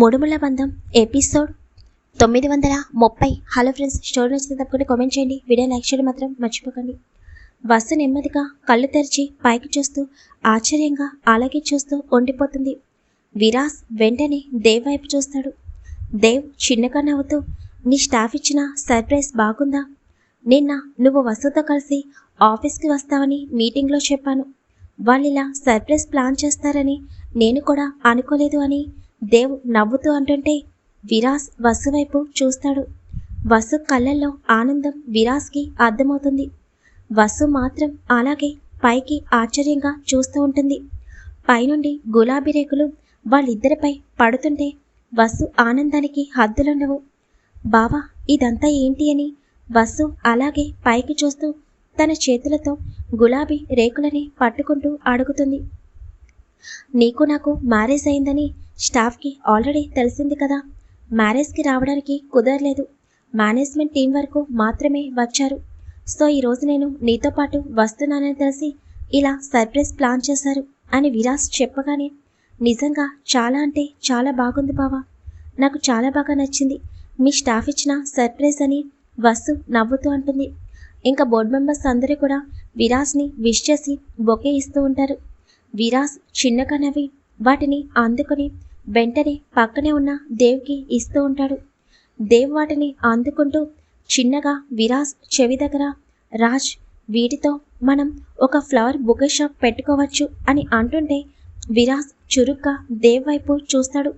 మూడుముల బంధం ఎపిసోడ్ తొమ్మిది వందల ముప్పై. హలో ఫ్రెండ్స్ స్టోరీ నచ్చితే తప్పకుండా కామెంట్ చేయండి. వీడియో లైక్ చేయడం మాత్రం మర్చిపోకండి. బస్సు నెమ్మదిగా కళ్ళు తెరిచి పైకి చూస్తూ ఆశ్చర్యంగా అలాగే చూస్తూ ఉండిపోతుంది. విరాస్ వెంటనే దేవ్ వైపు చూస్తాడు. దేవ్ చిన్నగా నవ్వుతూ నీ స్టాఫ్ ఇచ్చిన సర్ప్రైజ్ బాగుందా? నిన్న నువ్వు వసుతో కలిసి ఆఫీస్కి వస్తావని మీటింగ్లో చెప్పాను. వాళ్ళు ఇలా సర్ప్రైజ్ ప్లాన్ చేస్తారని నేను కూడా అనుకోలేదు అని దేవ్ నవ్వుతూ అంటుంటే విరాస్ వసు వైపు చూస్తాడు. వసు కళ్ళల్లో ఆనందం విరాస్కి అర్థమవుతుంది. వసు మాత్రం అలాగే పైకి ఆశ్చర్యంగా చూస్తూ ఉంటుంది. పైనుండి గులాబీ రేకులు వాళ్ళిద్దరిపై పడుతుంటే వసు ఆనందానికి హద్దులుండవు బావా ఇదంతా ఏంటి అని వసు అలాగే పైకి చూస్తూ తన చేతులతో గులాబీ రేకులని పట్టుకుంటూ అడుగుతుంది. నీకు నాకు మ్యారేజ్ అయిందని స్టాఫ్కి ఆల్రెడీ తెలిసింది కదా. మ్యారేజ్కి రావడానికి కుదరలేదు. మేనేజ్మెంట్ టీం వరకు మాత్రమే వచ్చారు. సో ఈరోజు నేను నీతో పాటు వస్తున్నానని తెలిసి ఇలా సర్ప్రైజ్ ప్లాన్ చేశారు అని విరాస్ చెప్పగానే నిజంగా చాలా అంటే చాలా బాగుంది బావా. నాకు చాలా బాగా నచ్చింది. మీ స్టాఫ్ ఇచ్చిన సర్ప్రైజ్ అని వసు నవ్వుతూ అంటుంది. ఇంకా బోర్డు మెంబర్స్ అందరూ కూడా విరాస్ని విష్ చేసి బొకే ఇస్తూ ఉంటారు. విరాస్ చిన్నగా నవ్వి వాటిని అందుకొని వెంటనే పక్కనే ఉన్న దేవ్కి ఇస్తూ ఉంటాడు. దేవ్ వాటిని అందుకుంటూ చిన్నగా విరాస్ చెవి దగ్గర రాజ్ వీటితో మనం ఒక ఫ్లవర్ బుకే షాప్ పెట్టుకోవచ్చు అని అంటుంటే విరాస్ చురుగ్గా దేవ్ వైపు చూస్తాడు.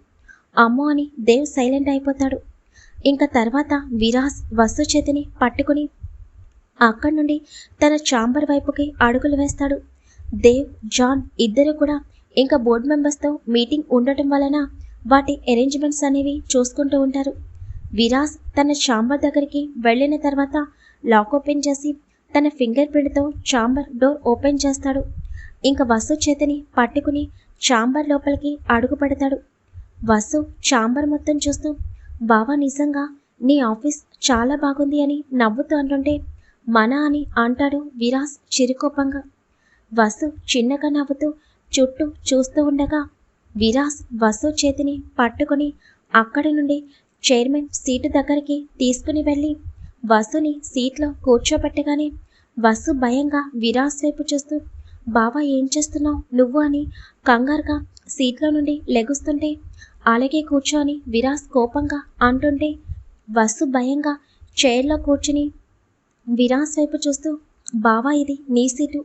అమ్మో అని దేవ్ సైలెంట్ అయిపోతాడు. ఇంకా తర్వాత విరాస్ వస్తు చేతిని పట్టుకుని అక్కడి నుండి తన చాంబర్ వైపుకి అడుగులు వేస్తాడు. దేవ్ జాన్ ఇద్దరు కూడా ఇంకా బోర్డు మెంబర్స్తో మీటింగ్ ఉండటం వలన వాటి అరేంజ్మెంట్స్ అనేవి చూసుకుంటూ ఉంటారు. విరాస్ తన ఛాంబర్ దగ్గరికి వెళ్ళిన తర్వాత లాక్ ఓపెన్ చేసి తన ఫింగర్ ప్రింట్తో చాంబర్ డోర్ ఓపెన్ చేస్తాడు. ఇంకా వసు చేతిని పట్టుకుని చాంబర్ లోపలికి అడుగు పెడతాడు. వసు చాంబర్ మొత్తం చూస్తూ బావా నిజంగా నీ ఆఫీస్ చాలా బాగుంది అని నవ్వుతూ అంటుంటే మన అని అంటాడు విరాస్ చిరుకోపంగా. వసు చిన్నగా నవ్వుతూ చుట్టూ చూస్తూ ఉండగా విరాస్ వసు చేతిని పట్టుకొని అక్కడి నుండి చైర్మన్ సీటు దగ్గరికి తీసుకుని వెళ్ళి వసుని సీట్లో కూర్చోబెట్టగానే వసు భయంగా విరాస్ వైపు చూస్తూ బావా ఏం చేస్తున్నావు? నువ్వు అని కంగారుగా సీట్లో నుండి లెగుస్తుంటే అలాగే కూర్చొని విరాస్ కోపంగా అంటుంటే వసు భయంగా చైర్లో కూర్చుని విరాస్ వైపు చూస్తూ బావా ఇది నీ సీటు.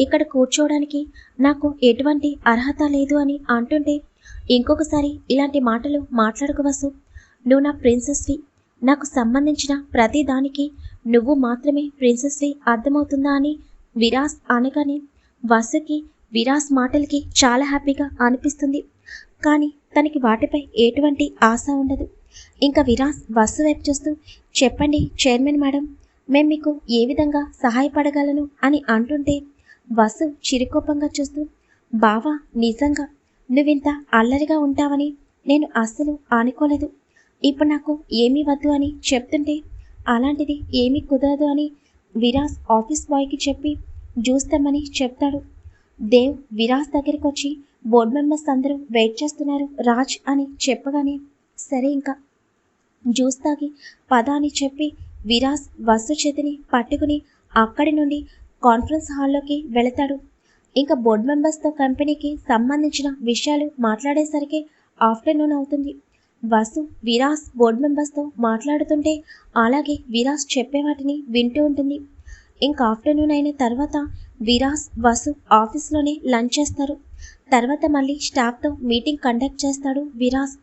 ఇక్కడ కూర్చోవడానికి నాకు ఎటువంటి అర్హత లేదు అని అంటుంటే ఇంకొకసారి ఇలాంటి మాటలు మాట్లాడకు వసు. నువ్వు నా ప్రిన్సెస్వి. నాకు సంబంధించిన ప్రతి దానికి నువ్వు మాత్రమే ప్రిన్సెస్వి అర్థమవుతుందా అని విరాస్ అనగానే వసుకి విరాస్ మాటలకి చాలా హ్యాపీగా అనిపిస్తుంది. కానీ తనకి వాటిపై ఎటువంటి ఆశ ఉండదు. ఇంకా విరాస్ వసు వైపు చూస్తూ చెప్పండి చైర్మన్ మేడం మేము మీకు ఏ విధంగా సహాయపడగలను అని అంటుంటే వసు చిరుకోపంగా చూస్తూ బావా నిజంగా. నువ్వింత అల్లరిగా ఉంటావని నేను అస్సలు అనుకోలేదు ఇప్పుడు నాకు ఏమీ వద్దు అని చెప్తుంటే అలాంటిది ఏమీ కుదరదు అని విరాస్ ఆఫీస్ బాయ్కి చెప్పి చూస్తామని చెప్తాడు. దేవ్ విరాస్ దగ్గరికి వచ్చి బోర్డు మెంబర్స్ అందరూ వెయిట్ చేస్తున్నారు. రాజ్ అని చెప్పగానే సరే ఇంకా. జ్యూస్ తాగి పద అని చెప్పి విరాస్ వసు చేతిని పట్టుకుని అక్కడి నుండి కాన్ఫరెన్స్ హాల్లోకి వెళతాడు. ఇంకా బోర్డు మెంబర్స్తో కంపెనీకి సంబంధించిన విషయాలు మాట్లాడేసరికి ఆఫ్టర్నూన్ అవుతుంది. వసు విరాస్ బోర్డు మెంబర్స్తో మాట్లాడుతుంటే అలాగే విరాస్ చెప్పే వాటిని వింటూ ఉంటుంది. ఇంకా ఆఫ్టర్నూన్ అయిన తర్వాత విరాస్ వసు ఆఫీస్లోనే లంచ్ చేస్తారు. తర్వాత మళ్ళీ స్టాఫ్తో మీటింగ్ కండక్ట్ చేస్తాడు విరాస్.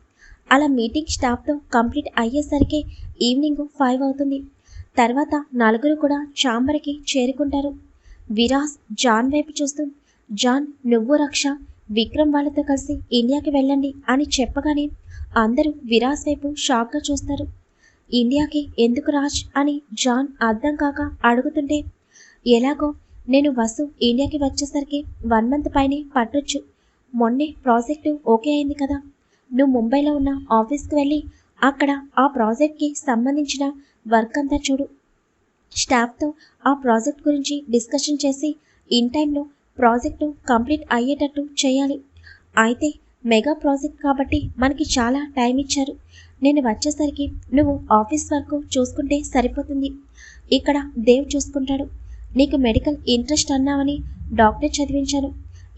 అలా మీటింగ్ స్టాఫ్తో కంప్లీట్ అయ్యేసరికి ఈవినింగ్ ఫైవ్ అవుతుంది. తర్వాత నలుగురు కూడా చాంబర్కి చేరుకుంటారు. విరాస్ జాన్ వైపు చూస్తూ జాన్ నువ్వు రక్ష విక్రమ్ వాళ్ళతో కలిసి ఇండియాకి వెళ్ళండి అని చెప్పగానే అందరూ విరాస్ వైపు షాక్గా చూస్తారు. ఇండియాకి ఎందుకు రాజ్? అని జాన్ అర్థం కాక అడుగుతుంటే ఎలాగో నేను వసు ఇండియాకి వచ్చేసరికి వన్ మంత్ పైనే పట్టొచ్చు. మొన్నే ప్రాజెక్టు ఓకే అయింది కదా. నువ్వు ముంబైలో ఉన్న ఆఫీస్కి వెళ్ళి అక్కడ ఆ ప్రాజెక్ట్కి సంబంధించిన వర్క్ అంతా చూడు. స్టాఫ్తో ఆ ప్రాజెక్ట్ గురించి డిస్కషన్ చేసి ఇన్ టైంలో ప్రాజెక్టు కంప్లీట్ అయ్యేటట్టు చేయాలి. అయితే మెగా ప్రాజెక్ట్ కాబట్టి మనకి చాలా టైం ఇచ్చారు. నేను వచ్చేసరికి నువ్వు ఆఫీస్ వర్క్ చూసుకుంటే సరిపోతుంది. ఇక్కడ దేవ్ చూసుకుంటాడు. నీకు మెడికల్ ఇంట్రెస్ట్ అన్నావని డాక్టర్ చదివించాను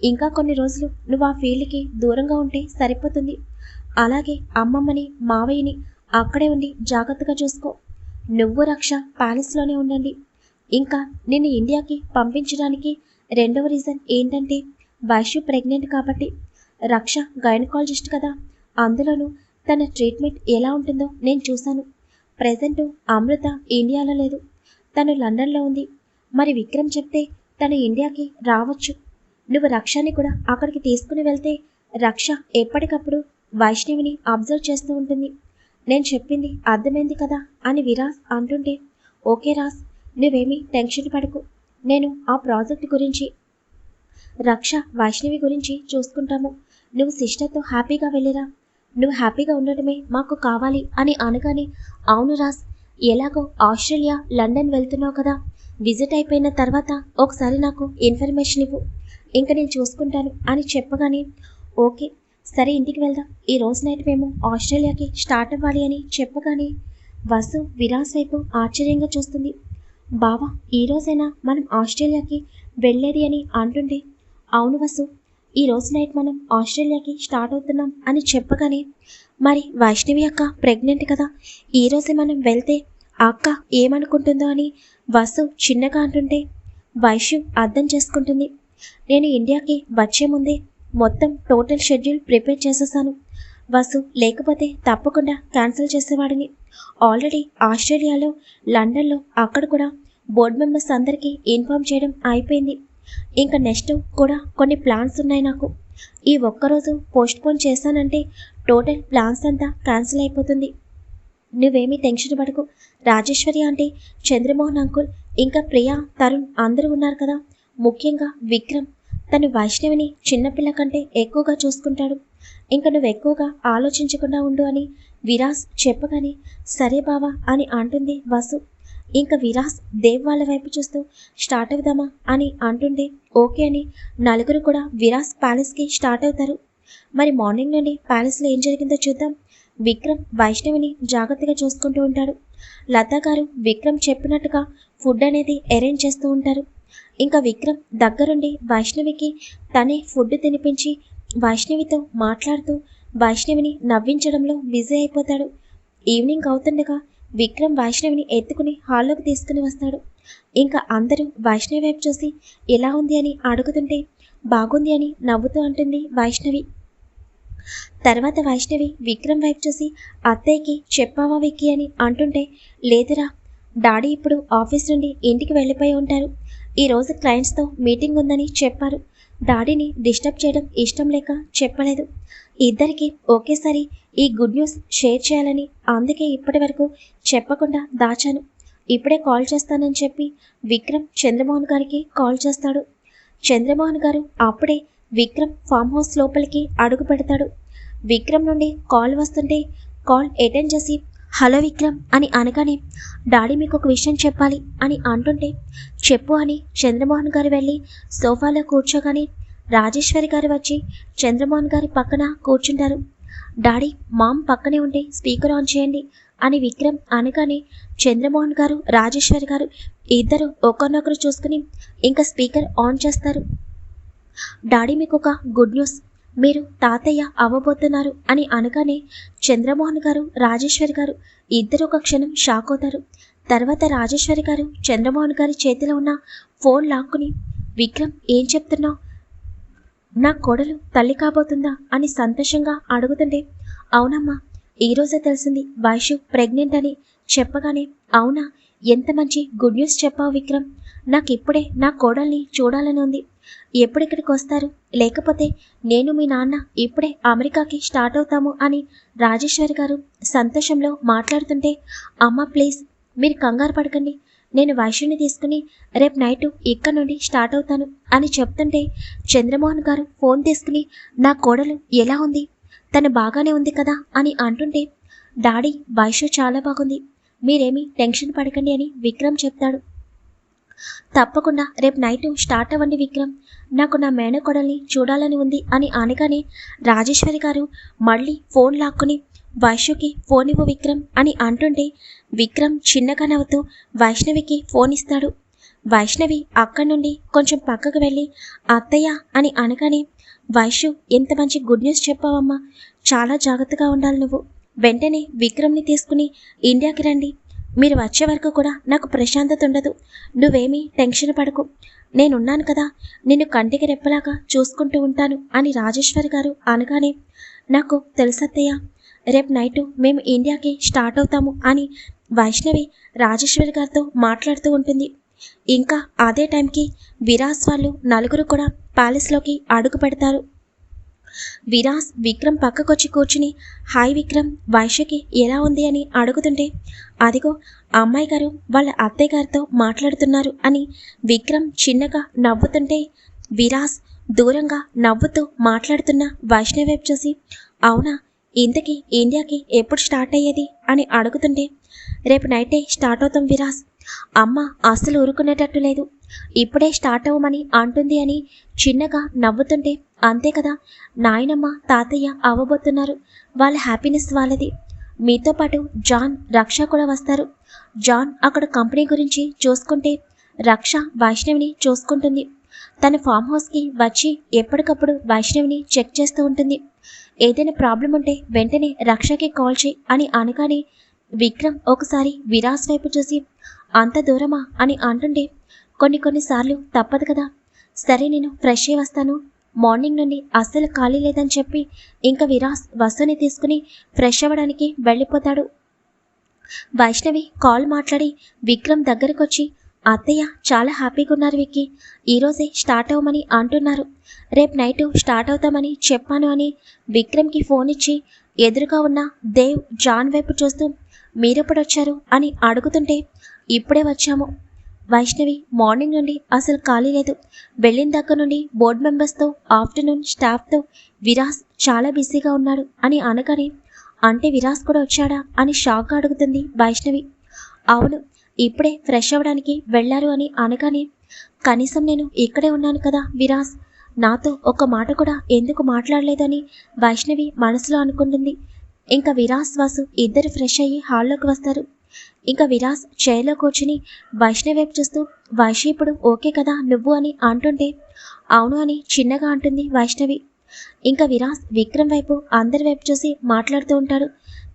ఇంకా కొన్ని రోజులు నువ్వు ఆ ఫీల్డ్కి దూరంగా ఉంటే సరిపోతుంది. అలాగే అమ్మమ్మని మావయ్యని అక్కడే ఉండి జాగ్రత్తగా చూసుకో. నువ్వు రక్ష ప్యాలెస్లోనే ఉండండి. ఇంకా నిన్ను ఇండియాకి పంపించడానికి రెండవ రీజన్ ఏంటంటే వైశ్యు ప్రెగ్నెంట్ కాబట్టి రక్ష గైనకాలజిస్ట్ కదా. అందులోనూ తన ట్రీట్మెంట్ ఎలా ఉంటుందో నేను చూశాను. ప్రజెంట్ అమృత ఇండియాలో లేదు. తను లండన్లో ఉంది. మరి విక్రమ్ చెప్తే తను ఇండియాకి రావచ్చు. నువ్వు రక్షని కూడా అక్కడికి తీసుకుని వెళ్తే రక్ష ఎప్పటికప్పుడు వైష్ణవిని అబ్జర్వ్ చేస్తూ ఉంటుంది. నేను చెప్పింది అర్థమైంది కదా అని విరాస్ అంటుంటే ఓకే రాస్ నువ్వేమీ టెన్షన్ పడకు. నేను ఆ ప్రాజెక్ట్ గురించి రక్ష వైష్ణవి గురించి చూసుకుంటాము. నువ్వు సిస్టర్తో హ్యాపీగా వెళ్ళిరా. నువ్వు హ్యాపీగా ఉండటమే మాకు కావాలి అని అనగానే అవును రాస్ ఎలాగో ఆస్ట్రేలియా లండన్ వెళ్తున్నావు కదా. విజిట్ అయిపోయిన తర్వాత ఒకసారి నాకు ఇన్ఫర్మేషన్ ఇవ్వు. ఇంకా నేను చూసుకుంటాను అని చెప్పగానే ఓకే సరే ఇంటికి వెళ్దాం. ఈ రోజు నైట్ మేము ఆస్ట్రేలియాకి స్టార్ట్ అవ్వాలి అని చెప్పగానే వసు విరాస్ వైపు ఆశ్చర్యంగా చూస్తుంది. బావా ఈ రోజైనా మనం ఆస్ట్రేలియాకి వెళ్ళేది అని అంటుంటే అవును వసు ఈ రోజు నైట్ మనం ఆస్ట్రేలియాకి స్టార్ట్ అవుతున్నాం అని చెప్పగానే మరి వైష్ణవి అక్క ప్రెగ్నెంట్ కదా ఈ రోజే మనం వెళ్తే ఆ అక్క ఏమనుకుంటుందో అని వసు చిన్నగా అంటుంటే వైశ్యు అర్థం చేసుకుంటుంది. నేను ఇండియాకి వచ్చే ముందే మొత్తం టోటల్ షెడ్యూల్ ప్రిపేర్ చేసేసాను. వసు లేకపోతే తప్పకుండా క్యాన్సిల్ చేసేవాడిని. ఆల్రెడీ ఆస్ట్రేలియాలో లండన్లో అక్కడ కూడా బోర్డు మెంబర్స్ అందరికీ ఇన్ఫామ్ చేయడం అయిపోయింది. ఇంకా నెక్స్ట్ కూడా కొన్ని ప్లాన్స్ ఉన్నాయి నాకు. ఈ ఒక్కరోజు పోస్ట్పోన్ చేశానంటే టోటల్ ప్లాన్స్ అంతా క్యాన్సిల్ అయిపోతుంది. నువ్వేమీ టెన్షన్ పడకు. రాజేశ్వరి అంటే చంద్రమోహన్ అంకుల్ ఇంకా ప్రియా తరుణ్ అందరూ ఉన్నారు కదా. ముఖ్యంగా విక్రమ్ తను వైష్ణవిని చిన్నపిల్ల కంటే ఎక్కువగా చూసుకుంటాడు. ఇంకా నువ్వు ఎక్కువగా ఆలోచించకుండా ఉండు అని విరాస్ చెప్పగానే సరే బావా అని అంటుంది వసు. ఇంకా విరాస్ దేవ్ వాళ్ళ వైపు చూస్తూ స్టార్ట్ అవుదామా అని అంటుండే ఓకే అని నలుగురు కూడా విరాస్ ప్యాలెస్కి స్టార్ట్ అవుతారు. మరి మార్నింగ్ నుండి ప్యాలెస్లో ఏం జరిగిందో చూద్దాం. విక్రమ్ వైష్ణవిని జాగ్రత్తగా చూసుకుంటూ ఉంటాడు. లతా గారు విక్రమ్ చెప్పినట్టుగా ఫుడ్ అనేది అరేంజ్ చేస్తూ ఉంటారు. ఇంకా విక్రమ్ దగ్గరుండి వైష్ణవికి తనే ఫుడ్ తినిపించి వైష్ణవితో మాట్లాడుతూ వైష్ణవిని నవ్వించడంలో బిజీ అయిపోతాడు. ఈవినింగ్ అవుతుండగా విక్రమ్ వైష్ణవిని ఎత్తుకుని హాల్లోకి తీసుకుని వస్తాడు. ఇంకా అందరూ వైష్ణవి వైపు చూసి ఎలా ఉంది అని అడుగుతుంటే బాగుంది అని నవ్వుతూ అంటుంది వైష్ణవి. తర్వాత వైష్ణవి విక్రమ్ వైపు చూసి అత్తయ్యకి చెప్పావా విక్కి అని అంటుంటే లేదురా డాడీ ఇప్పుడు ఆఫీస్ నుండి ఇంటికి వెళ్ళిపోయి ఉంటారు. ఈరోజు క్లయింట్స్తో మీటింగ్ ఉందని చెప్పారు. డాడీని డిస్టర్బ్ చేయడం ఇష్టం లేక చెప్పలేదు. ఇద్దరికి ఒకేసారి ఈ గుడ్ న్యూస్ షేర్ చేయాలని అందుకే ఇప్పటి వరకు చెప్పకుండా దాచాను. ఇప్పుడే కాల్ చేస్తానని చెప్పి విక్రమ్ చంద్రమోహన్ గారికి కాల్ చేస్తాడు. చంద్రమోహన్ గారు అప్పుడే విక్రమ్ ఫామ్ హౌస్ లోపలికి అడుగు పెడతాడు. విక్రమ్ నుండి కాల్ వస్తుంటే కాల్ అటెండ్ చేసి హలో విక్రమ్ అని అనగానే డాడీ మీకు ఒక విషయం చెప్పాలి అని అంటుంటే చెప్పు అని చంద్రమోహన్ గారు వెళ్ళి సోఫాలో కూర్చోగానే రాజేశ్వరి గారు వచ్చి చంద్రమోహన్ గారి పక్కన కూర్చుంటారు. డాడీ మామ్ పక్కనే ఉంటే స్పీకర్ ఆన్ చేయండి అని విక్రమ్ అనగానే చంద్రమోహన్ గారు రాజేశ్వరి గారు ఇద్దరు ఒకరినొకరు చూసుకుని ఇంకా స్పీకర్ ఆన్ చేస్తారు. డాడీ మీకు ఒక గుడ్ న్యూస్ మీరు తాతయ్య అవ్వబోతున్నారు అని అనగానే చంద్రమోహన్ గారు రాజేశ్వరి గారు ఇద్దరు ఒక క్షణం షాక్ అవుతారు. తర్వాత రాజేశ్వరి గారు చంద్రమోహన్ గారి చేతిలో ఉన్న ఫోన్ లాక్కుని విక్రమ్ ఏం చెప్తున్నావు? నా కోడలు తల్లి కాబోతుందా? అని సంతోషంగా అడుగుతుండే అవునమ్మా ఈరోజే తెలిసింది వైషు ప్రెగ్నెంట్ అని చెప్పగానే అవునా ఎంత మంచి గుడ్ న్యూస్ చెప్పావు విక్రమ్. నాకు ఇప్పుడే నా కోడల్ని చూడాలని ఉంది. ఎప్పుడిక్కడికి వస్తారు? లేకపోతే నేను మీ నాన్న ఇప్పుడే అమెరికాకి స్టార్ట్ అవుతాము అని రాజేశ్వరి గారు సంతోషంలో మాట్లాడుతుంటే అమ్మ ప్లీజ్ మీరు కంగారు పడకండి. నేను వైశ్యుని తీసుకుని రేపు నైట్ ఇక్కడ నుండి స్టార్ట్ అవుతాను అని చెప్తుంటే చంద్రమోహన్ గారు ఫోన్ తీసుకుని నా కోడలు ఎలా ఉంది? తను బాగానే ఉంది కదా? అని అంటుంటే డాడీ వైశ్యు చాలా బాగుంది. మీరేమీ టెన్షన్ పడకండి అని విక్రమ్ చెప్తాడు. తప్పకుండా రేపు నైట్ స్టార్ట్ అవ్వండి విక్రమ్. నాకు నా మేనకోడల్ని చూడాలని ఉంది అని అనగానే రాజేశ్వరి గారు మళ్ళీ ఫోన్ లాక్కుని వైష్ణవికి ఫోన్ ఇవ్వు విక్రమ్ అని అంటుంటే విక్రమ్ చిన్నగా నవ్వుతూ వైష్ణవికి ఫోన్ ఇస్తాడు. వైష్ణవి అక్కడి నుండి కొంచెం పక్కకు వెళ్ళి అత్తయ్య అని అనగానే వైషు ఎంత మంచి గుడ్ న్యూస్ చెప్పావమ్మా. చాలా జాగ్రత్తగా ఉండాలి నువ్వు. వెంటనే విక్రమ్ని తీసుకుని ఇండియాకి రండి. మీరు వచ్చే వరకు కూడా నాకు ప్రశాంతత ఉండదు. నువ్వేమీ టెన్షన్ పడకు. నేనున్నాను కదా నిన్ను కంటికి రెప్పలాగా చూసుకుంటూ ఉంటాను అని రాజేశ్వరి గారు అనగానే నాకు తెలుసత్తయ్య రేపు నైటు మేము ఇండియాకి స్టార్ట్ అవుతాము అని వైష్ణవి రాజేశ్వరి గారితో మాట్లాడుతూ ఉంటుంది. ఇంకా అదే టైంకి విరాస్ వాళ్ళు నలుగురు కూడా ప్యాలెస్లోకి అడుగు పెడతారు. విరాస్ విక్రమ్ పక్కకొచ్చి కూర్చుని హాయ్ విక్రమ్ వైశ్యకి ఎలా ఉంది? అని అడుగుతుంటే అదిగో అమ్మాయి గారు వాళ్ళ అత్తయ్య గారితో మాట్లాడుతున్నారు అని విక్రమ్ చిన్నగా నవ్వుతుంటే విరాస్ దూరంగా నవ్వుతూ మాట్లాడుతున్న వైష్ణవి వైపు చూసి అవునా ఇంతకీ ఇండియాకి ఎప్పుడు స్టార్ట్ అయ్యేది? అని అడుగుతుంటే రేపు నైటే స్టార్ట్ అవుతాం విరాస్. అమ్మ అస్సలు ఊరుకునేటట్టు లేదు. ఇప్పుడే స్టార్ట్ అవ్వమని అంటుంది అని చిన్నగా నవ్వుతుంటే అంతే కదా నాయనమ్మ తాతయ్య అవ్వబోతున్నారు. వాళ్ళ హ్యాపీనెస్ వాళ్ళది. మీతో పాటు జాన్ రక్ష కూడా వస్తారు. జాన్ అక్కడ కంపెనీ గురించి చూసుకుంటే రక్ష వైష్ణవిని చూసుకుంటుంది. తన ఫామ్ హౌస్కి వచ్చి ఎప్పటికప్పుడు వైష్ణవిని చెక్ చేస్తూ ఉంటుంది. ఏదైనా ప్రాబ్లం ఉంటే వెంటనే రక్షకి కాల్ చేయి అని అనగానే విక్రమ్ ఒకసారి విరాస్ వైపు చూసి అంత దూరమా? అని అంటుంటే కొన్ని కొన్నిసార్లు తప్పదు కదా. సరే నేను ఫ్రెష్ అయ్యి వస్తాను. మార్నింగ్ నుండి అస్సలు ఖాళీ లేదని చెప్పి ఇంకా విరాస్ వస్తుని తీసుకుని ఫ్రెష్ అవ్వడానికి వెళ్ళిపోతాడు. వైష్ణవి కాల్ మాట్లాడి విక్రమ్ దగ్గరకొచ్చి అత్తయ్య చాలా హ్యాపీగా ఉన్నారు విక్కి. ఈరోజే స్టార్ట్ అవ్వమని అంటున్నారు. రేపు నైట్ స్టార్ట్ అవుతామని చెప్పాను అని విక్రమ్కి ఫోన్ ఇచ్చి ఎదురుగా ఉన్న దేవ్ జాన్ వైపు చూస్తూ మీరెప్పుడొచ్చారు అని అడుగుతుంటే ఇప్పుడే వచ్చాము. వైష్ణవి మార్నింగ్ నుండి అసలు ఖాళీ లేదు. వెళ్ళిన దగ్గర నుండి బోర్డు మెంబర్స్తో ఆఫ్టర్నూన్ స్టాఫ్తో విరాస్ చాలా బిజీగా ఉన్నాడు అని అనగానే అంటే విరాస్ కూడా వచ్చాడా అని షాక్ అడుగుతుంది వైష్ణవి. అవును ఇప్పుడే ఫ్రెష్ అవ్వడానికి వెళ్ళారు అని అనగానే కనీసం నేను ఇక్కడే ఉన్నాను కదా విరాస్. నాతో ఒక మాట కూడా ఎందుకు మాట్లాడలేదని వైష్ణవి మనసులో అనుకుంటుంది. ఇంకా విరాస్ వాసు ఇద్దరు ఫ్రెష్ అయ్యి హాల్లోకి వస్తారు. ఇంకా విరాస్ చైర్లో కూర్చుని వైష్ణవి వైపు చూస్తూ వైష్ణవి ఇప్పుడు ఓకే కదా నువ్వు అని అంటుంటే అవును అని చిన్నగా అంటుంది వైష్ణవి. ఇంకా విరాస్ విక్రమ్ వైపు అందరి వైపు చూసి మాట్లాడుతూ ఉంటాడు.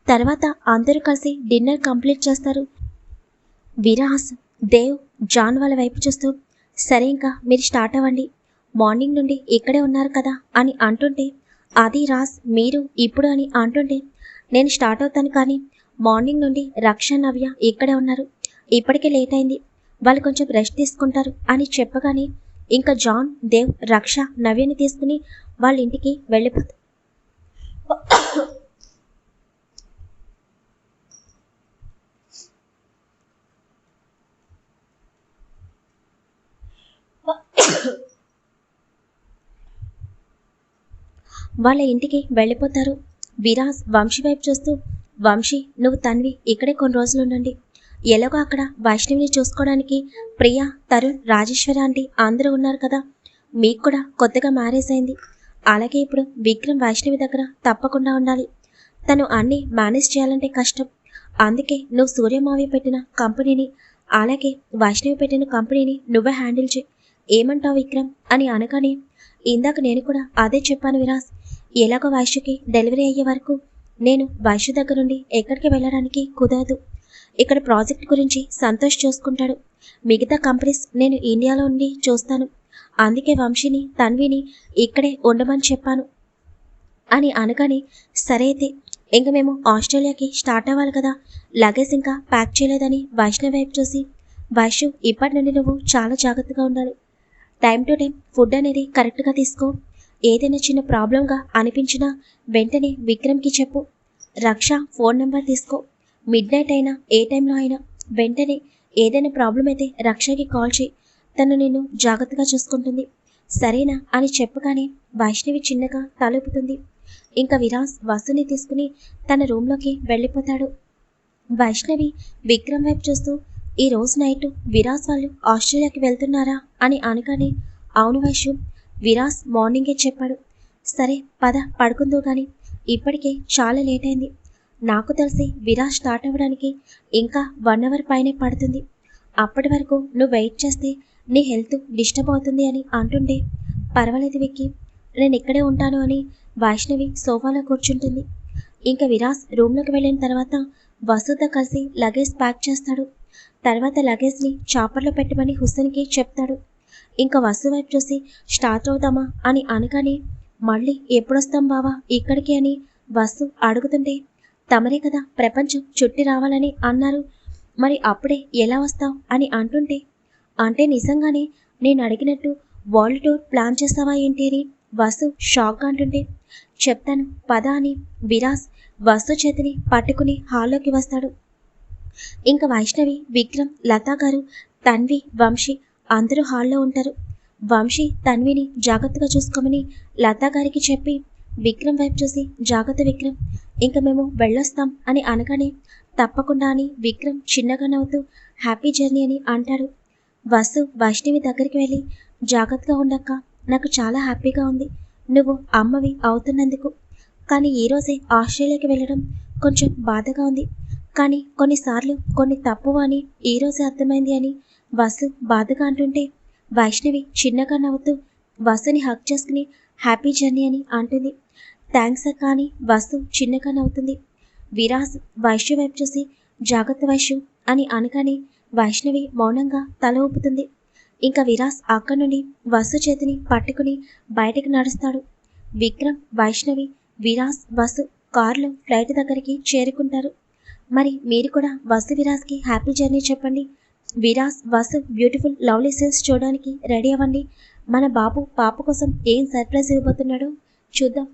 తర్వాత అందరూ కలిసి డిన్నర్ కంప్లీట్ చేస్తారు. విరాస్ దేవ్ జాన్ వాళ్ళ వైపు చూస్తూ సరే ఇంకా మీరు స్టార్ట్ అవ్వండి. మార్నింగ్ నుండి ఇక్కడే ఉన్నారు కదా అని అంటుంటే అది రాస్ మీరు ఇప్పుడు అని అంటుంటే నేను స్టార్ట్ అవుతాను కానీ మార్నింగ్ నుండి రక్ష నవ్య ఇక్కడే ఉన్నారు. ఇప్పటికే లేట్ అయింది. వాళ్ళు కొంచెం రెస్ట్ తీసుకుంటారు అని చెప్పగానే ఇంకా జాన్ దేవ్ రక్ష నవ్యని తీసుకుని వాళ్ళ ఇంటికి వెళ్ళిపోతారు వాళ్ళ ఇంటికి వెళ్ళిపోతారు. విరాజ్ వంశీ వైపు చూస్తూ వంశీ నువ్వు తన్వి ఇక్కడే కొన్ని రోజులు ఉండండి. ఎలాగో అక్కడ వైష్ణవిని చూసుకోవడానికి ప్రియా తరుణ్ రాజేశ్వరి ఆంటీ అందరూ ఉన్నారు కదా. మీకు కూడా కొత్తగా మ్యారేజ్ అయింది. అలాగే ఇప్పుడు విక్రమ్ వైష్ణవి దగ్గర తప్పకుండా ఉండాలి. తను అన్నీ మేనేజ్ చేయాలంటే కష్టం. అందుకే నువ్వు సూర్యమావి పెట్టిన కంపెనీని అలాగే వైష్ణవి పెట్టిన కంపెనీని నువ్వే హ్యాండిల్ చేయి. ఏమంటావు విక్రమ్? అని అనగానే ఇందాక నేను కూడా అదే చెప్పాను విరాస్. ఎలాగో వైశ్యకి డెలివరీ అయ్యే వరకు నేను వైశ్య దగ్గర నుండి ఎక్కడికి వెళ్ళడానికి కుదరదు. ఇక్కడ ప్రాజెక్ట్ గురించి సంతోష్ చూసుకుంటాడు. మిగతా కంపెనీస్ నేను ఇండియాలో ఉండి చూస్తాను. అందుకే వంశీని తన్విని ఇక్కడే ఉండమని చెప్పాను. అని అనగానే సరే అయితే ఇంక మేము ఆస్ట్రేలియాకి స్టార్ట్ అవ్వాలి కదా. లగేజ్ ఇంకా ప్యాక్ చేయలేదని వైష్ణవ్ వైపు చూసి వైష్ణు ఇప్పటి నుండి నువ్వు చాలా జాగ్రత్తగా ఉండాలి. టైం టు టైం ఫుడ్ అనేది కరెక్ట్గా తీసుకో. ఏదైనా చిన్న ప్రాబ్లంగా అనిపించినా వెంటనే విక్రమ్కి చెప్పు. రక్ష ఫోన్ నెంబర్ తీసుకో. మిడ్ నైట్ అయినా ఏ టైంలో అయినా వెంటనే ఏదైనా ప్రాబ్లం అయితే రక్షకి కాల్ చేయి. తను నిన్ను జాగ్రత్తగా చూసుకుంటుంది. సరేనా అని చెప్పగానే వైష్ణవి చిన్నగా తలుపుతుంది. ఇంకా విరాస్ వసుని తీసుకుని తన రూమ్లోకి వెళ్ళిపోతాడు. వైష్ణవి విక్రమ్ వైపు చూస్తూ ఈ రోజు నైట్ విరాస్ వాళ్ళు ఆస్ట్రేలియాకి వెళ్తున్నారా? అని అనగానే అవును వైషు విరాస్ మార్నింగే చెప్పాడు. సరే పద పడుకుందో గాని. ఇప్పటికే చాలా లేట్ అయింది. నాకు తెలిసి విరాజ్ స్టార్ట్ అవ్వడానికి ఇంకా వన్ అవర్ పైనే పడుతుంది. అప్పటి వరకు నువ్వు వెయిట్ చేస్తే నీ హెల్త్ డిస్టర్బ్ అవుతుంది అని అంటుంటే పర్వాలేదు విక్కి. నేను ఇక్కడే ఉంటాను అని వైష్ణవి సోఫాలో కూర్చుంటుంది. ఇంకా విరాస్ రూమ్లోకి వెళ్ళిన తర్వాత వసుతో కలిసి లగేజ్ ప్యాక్ చేస్తాడు. తర్వాత లగేజ్ని చాపర్లో పెట్టమని హుస్సేన్కి చెప్తాడు. ఇంకా వసు వైపు చూసి స్టార్ట్ అవుతామా అని అనగానే మళ్ళీ ఎప్పుడొస్తాం బావా? ఇక్కడికి? అని వసు అడుగుతుంటే తమరే కదా ప్రపంచం చుట్టి రావాలని అన్నారు. మరి అప్పుడే ఎలా వస్తావు? అని అంటుంటే అంటే నిజంగానే నేను అడిగినట్టు వరల్డ్ టూర్ ప్లాన్ చేస్తావా ఏంటి? అని వసు షాక్గా అంటుంటే చెప్తాను పద అని విరాస్ వసు చేతిని పట్టుకుని హాల్లోకి వస్తాడు. ఇంకా వైష్ణవి విక్రమ్ లతా గారు తన్వి వంశీ అందరూ హాల్లో ఉంటారు. వంశీ తన్విని జాగ్రత్తగా చూసుకోమని లతా గారికి చెప్పి విక్రమ్ వైపు చూసి జాగ్రత్త విక్రమ్ ఇంకా మేము వెళ్ళొస్తాం అని అనగానే తప్పకుండా అని విక్రమ్ చిన్నగా నవ్వుతూ హ్యాపీ జర్నీ అని అంటాడు. వసు వైష్ణవి దగ్గరికి వెళ్ళి జాగ్రత్తగా ఉండక్క నాకు చాలా హ్యాపీగా ఉంది నువ్వు అమ్మవి అవుతున్నందుకు. కానీ ఈరోజే ఆస్ట్రేలియాకి వెళ్ళడం కొంచెం బాధగా ఉంది. కానీ కొన్నిసార్లు కొన్ని తప్పు అని ఈరోజే అర్థమైంది అని వసు బాధగా అంటుంటే వైష్ణవి చిన్నగా నవ్వుతూ వసుని హక్ చేసుకుని హ్యాపీ జర్నీ అని అంటుంది. థ్యాంక్స్ అక్క అని వసు చిన్నగా నవ్వుతుంది. విరాజ్ వైష్ణవి వైపు చూసి జాగ్రత్త వైష్ణు అని అనగానే వైష్ణవి మౌనంగా తల ఊపుతుంది. ఇంకా విరాస్ అక్కడి నుండి వసు చేతిని పట్టుకుని బయటకు నడుస్తాడు. విక్రమ్ వైష్ణవి విరాస్ వసు కారులో ఫ్లైట్ దగ్గరికి చేరుకుంటారు. మరి మీరు కూడా వసు విరాస్కి హ్యాపీ జర్నీ చెప్పండి. విరాస్ వాసు బ్యూటిఫుల్ లవ్లీ సీన్స్ చూడడానికి రెడీ అవ్వండి. మన బాబు పాప కోసం ఏం సర్ప్రైజ్ ఇవ్వబోతున్నాడో చూద్దాం.